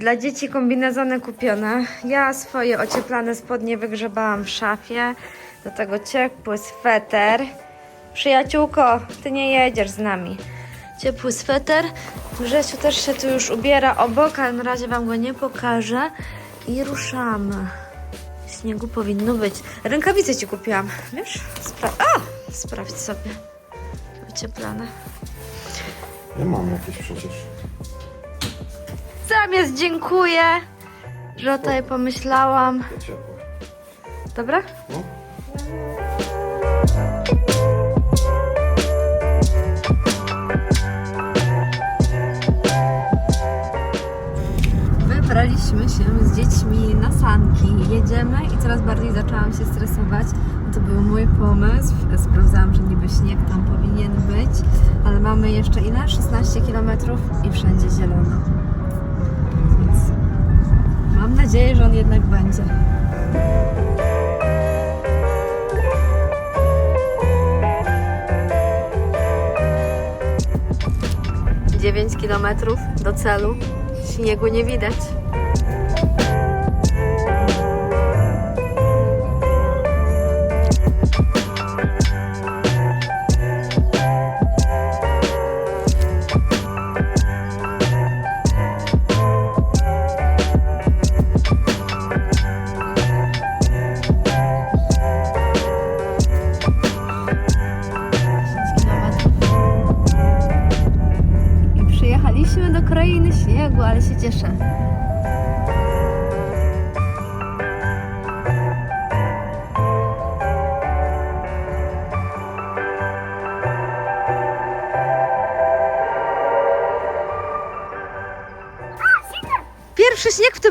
Dla dzieci kombinezony kupione. Ja swoje ocieplane spodnie wygrzebałam w szafie. Do tego ciepły sweter. Przyjaciółko, ty nie jedziesz z nami. Ciepły sweter. Grzesiu też się tu już ubiera obok, ale na razie wam go nie pokażę. I ruszamy. Śniegu powinno być. Rękawice ci kupiłam. Wiesz? Spra- A! Sprawdź sobie. Ocieplane. Ja mam jakieś przecież. Zamiast dziękuję, że o tobie pomyślałam. Ciepło. Dobra? No. Wybraliśmy się z dziećmi na sanki. Jedziemy i coraz bardziej zaczęłam się stresować. To był mój pomysł. Sprawdzałam, że niby śnieg tam powinien być, ale mamy jeszcze ile? 16 km i wszędzie zielono. Nadzieję, że on jednak będzie. Dziewięć kilometrów do celu. Śniegu nie widać.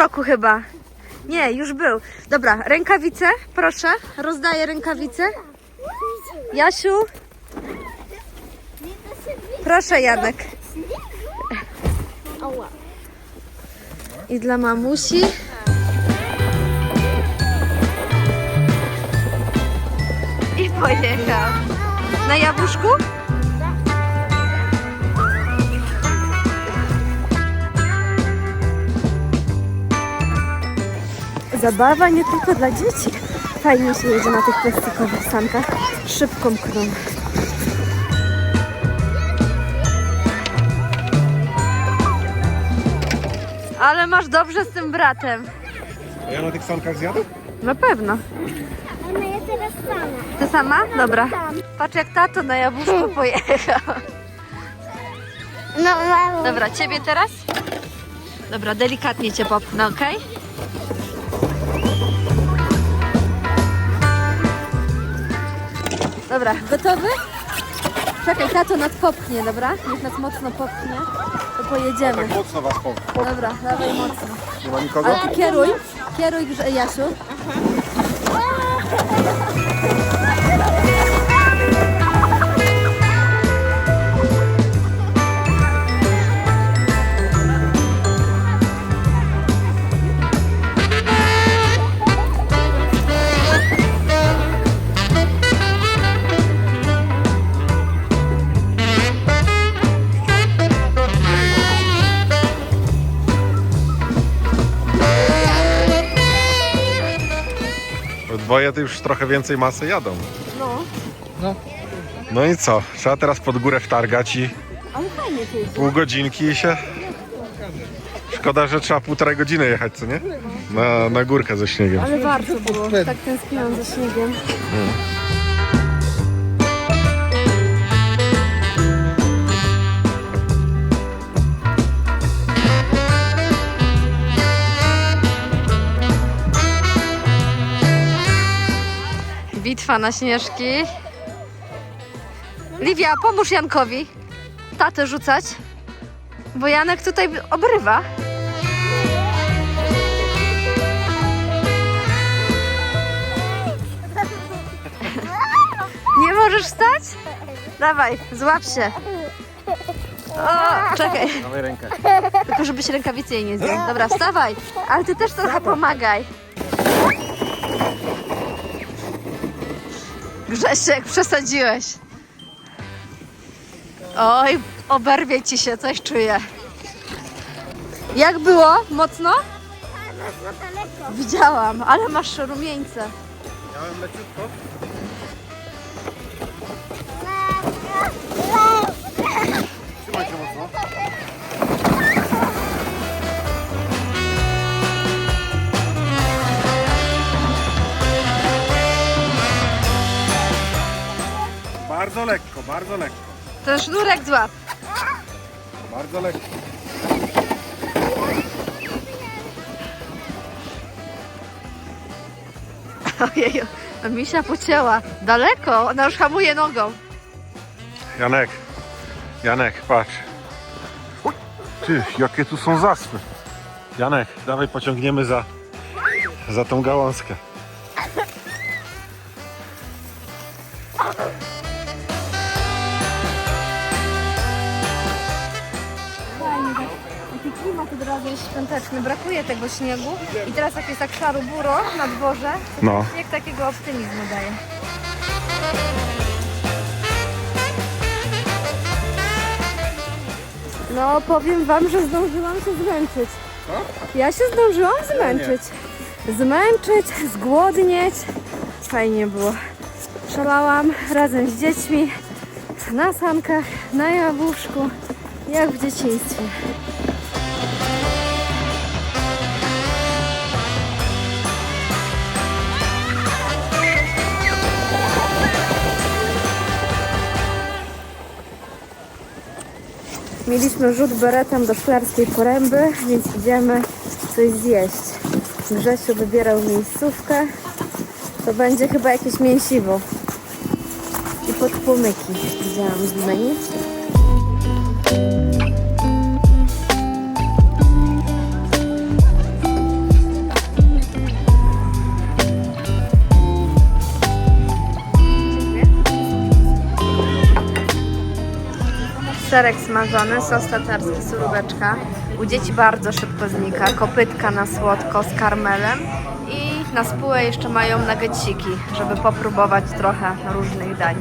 Roku chyba. Nie, już był. Dobra, rękawice, proszę. Rozdaję rękawice. Jasiu, proszę Janek. I dla mamusi. I pojechał. Na jabłuszku? Zabawa nie tylko dla dzieci. Fajnie się jedzie na tych plastikowych sankach. Szybką krą. Ale masz dobrze z tym bratem. A ja na tych sankach zjadę? Na pewno. Mama, ja teraz sama. Ty sama? Dobra. Patrz jak tato na jabłuszku pojechał. No, mamo. Dobra, ciebie teraz? Dobra, delikatnie cię popchnę, okej? Dobra, gotowy? Czekaj, tato nas popchnie, dobra? Niech nas mocno popchnie, to pojedziemy. Tak mocno was po. Dobra, dawaj mocno. Nie ma nikogo? Ale ty kieruj, kieruj Grze- Jasiu. Dwoje to już trochę więcej masy jadą. No, No i co? Trzeba teraz pod górę wtargać i ale fajnie to jest. pół godzinki i się... Szkoda, że trzeba półtorej godziny jechać, co nie? Na, na górkę ze śniegiem. Ale warto było, tak tęskniłam za śniegiem. Bitwa na śnieżki. Livia, pomóż Jankowi tatę rzucać, bo Janek tutaj obrywa. Nie możesz stać? Dawaj, złap się. O, czekaj. Dawaj rękę. Tylko żebyś rękawicy jej nie zdjął. Dobra, wstawaj. Ale ty też trochę pomagaj. Grzesiek, przesadziłeś. Oj, oberwie ci się, coś czuję. Jak było? Mocno? Widziałam, ale masz rumieńce. Miałem leciutko. Trzymaj się mocno. Bardzo lekko. To sznurek złap. Bardzo lekko. Ojej, misia pocięła. Daleko, ona już hamuje nogą. Janek, Janek, patrz. Uj, Ty, jakie tu są zaspy. Janek, dawaj pociągniemy za, za tą gałązkę. Świąteczny. Brakuje tego śniegu i teraz jak jest tak szaro buro na dworze, to No. jak takiego optymizmu daje. No, powiem wam, że zdążyłam się zmęczyć. Ja się zdążyłam zmęczyć. Zmęczyć, zgłodnieć. Fajnie było. Szalałam razem z dziećmi na sankach, na jabłuszku, jak w dzieciństwie. Mieliśmy rzut beretem do szklarskiej poręby, więc idziemy coś zjeść. Grzesiu wybierał miejscówkę. To będzie chyba jakieś mięsiwo. I podpłomyki widziałam z menu. Serek smażony, sos tatarski, suróweczka. U dzieci bardzo szybko znika. Kopytka na słodko z karmelem. I na spółę jeszcze mają nageciki, żeby popróbować trochę różnych dań.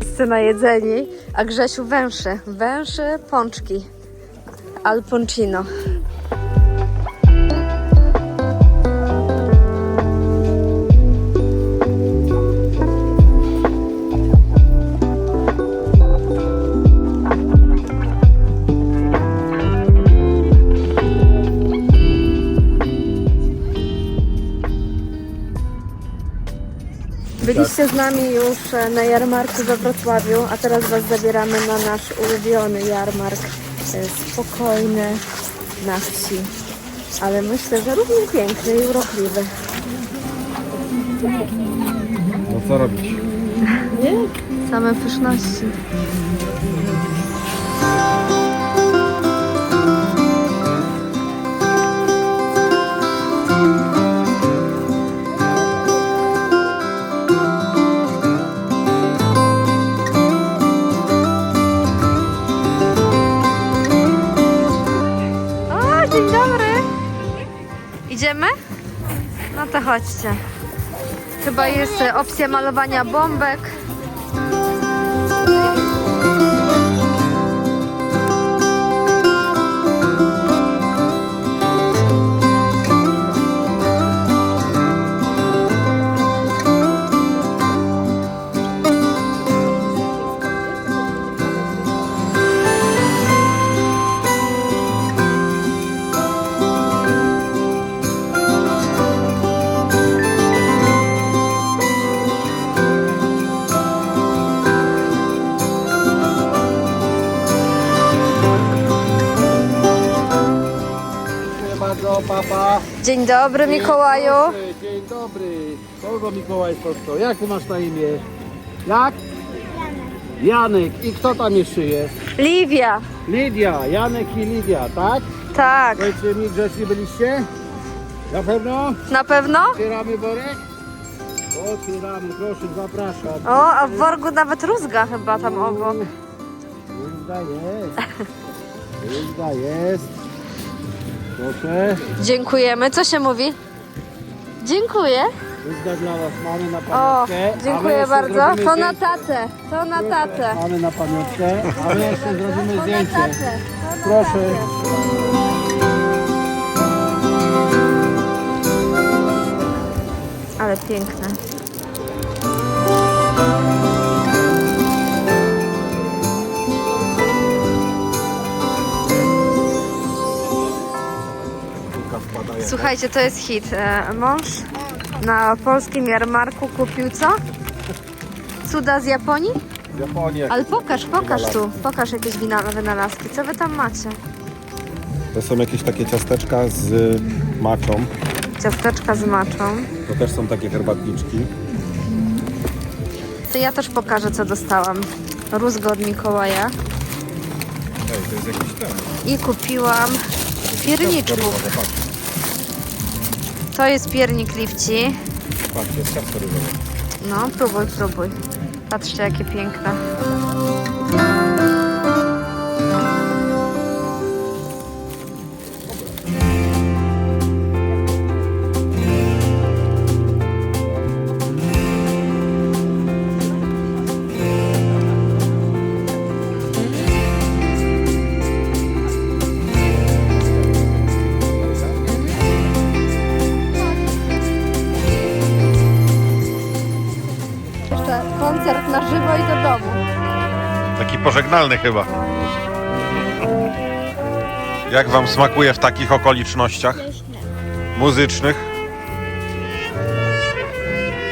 Wszyscy na jedzenie, a Grzesiu węszy. Węszy pączki. Al poncino. Byliście z nami już e, na jarmarku we Wrocławiu, a teraz Was zabieramy na nasz ulubiony jarmark. E, Spokojny, na wsi, ale myślę, że równie piękny i urokliwy. No co robić? Same pyszności. Chodźcie. Chyba jest opcja malowania bombek. Dzień dobry, Mikołaju. Dobry, Dzień dobry. Kogo Mikołaj spotkał? Jak ty masz na imię? Jak? Janek. I kto tam jeszcze jest? Liwia. Lidia. Janek i Lidia, tak? Tak. Powiedzcie mi, grzeczni byliście? Na pewno? Na pewno? Otwieramy worek? Otwieramy, proszę, zapraszam. O, a w worgu nawet rózga chyba tam obok. Rózga jest. Rózga jest. Proszę. Dziękujemy. Co się mówi? Dziękuję. Różne dla Was mamy na O, pamiątkę. dziękuję jeszcze bardzo. zrobimy To na zdjęcie. tatę, to na tatę. Mamy na pamiątkę, a my jeszcze zrobimy To na zdjęcie. tatę, to na Proszę. tatę. Ale piękne. Słuchajcie, to jest hit. E, Mąż na polskim jarmarku kupił co? Cuda z Japonii? Japonia. Ale pokaż, pokaż tu. Pokaż jakieś wynalazki. Co wy tam macie? To są jakieś takie ciasteczka z maczą. Ciasteczka z maczą. To też są takie herbatniczki. To ja też pokażę, co dostałam. Rózgę od Mikołaja. Ej, to jest jakiś ten. I kupiłam pierniczków. To jest piernik lifci. Patrzcie, jest ciasto ryżowe. No, próbuj, próbuj. Patrzcie, jakie piękne. Pożegnalny chyba. Jak wam smakuje w takich okolicznościach muzycznych?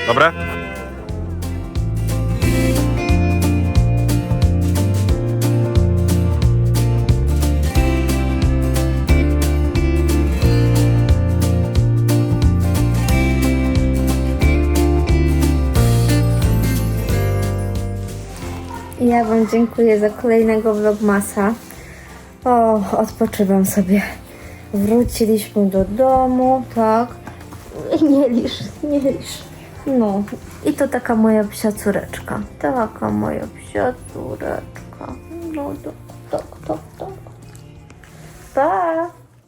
Dobre? Ja Wam dziękuję za kolejnego vlogmasa. O, odpoczywam sobie. Wróciliśmy do domu, tak. Nie lisz, nie lisz. No, i to taka moja psia córeczka. Taka moja psia córeczka. No, tak, tak, tak, tak. Pa!